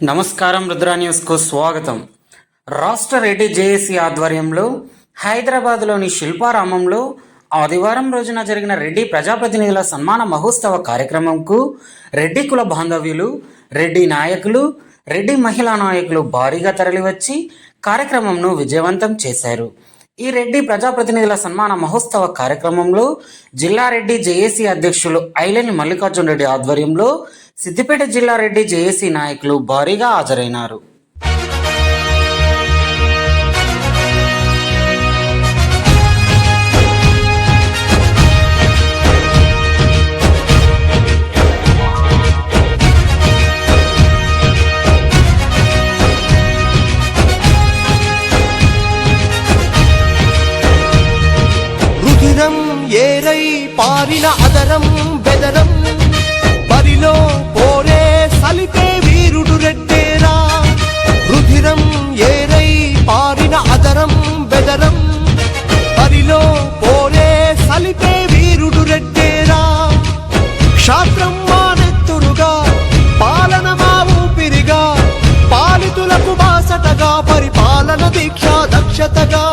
నమస్కారం రుద్రా న్యూస్కు స్వాగతం. రాష్ట్ర రెడ్డి జేఏసీ ఆధ్వర్యంలో హైదరాబాద్లోని శిల్పారామంలో ఆదివారం రోజున జరిగిన రెడ్డి ప్రజాప్రతినిధుల సన్మాన మహోత్సవ కార్యక్రమంకు రెడ్డి కుల బాంధవ్యులు రెడ్డి నాయకులు రెడ్డి మహిళా నాయకులు భారీగా తరలివచ్చి కార్యక్రమంను విజయవంతం చేశారు. ఈ రెడ్డి ప్రజాప్రతినిధుల సన్మాన మహోత్సవ కార్యక్రమంలో జిల్లా రెడ్డి జేఏసీ అధ్యక్షులు ఐలేని మల్లికార్జున రెడ్డి ఆధ్వర్యంలో సిద్దిపేట జిల్లా రెడ్డి జేఏసీ నాయకులు భారీగా హాజరైనారు. రుధిరం ఏరై పారిన అదరం బెదరం. బరిలో పోరే సలిపే వీరుడు రెడ్డేరా రుధిరం ఏరై పారిన అదరం బెదరం. బరిలో పోరే సలిపే వీరుడు రెడ్డేరా క్షాత్రం మానెత్తురుగా పాలన మా ఊపిరిగా పాలితులకు బాసటగా పరిపాలన దీక్ష దక్షతగా.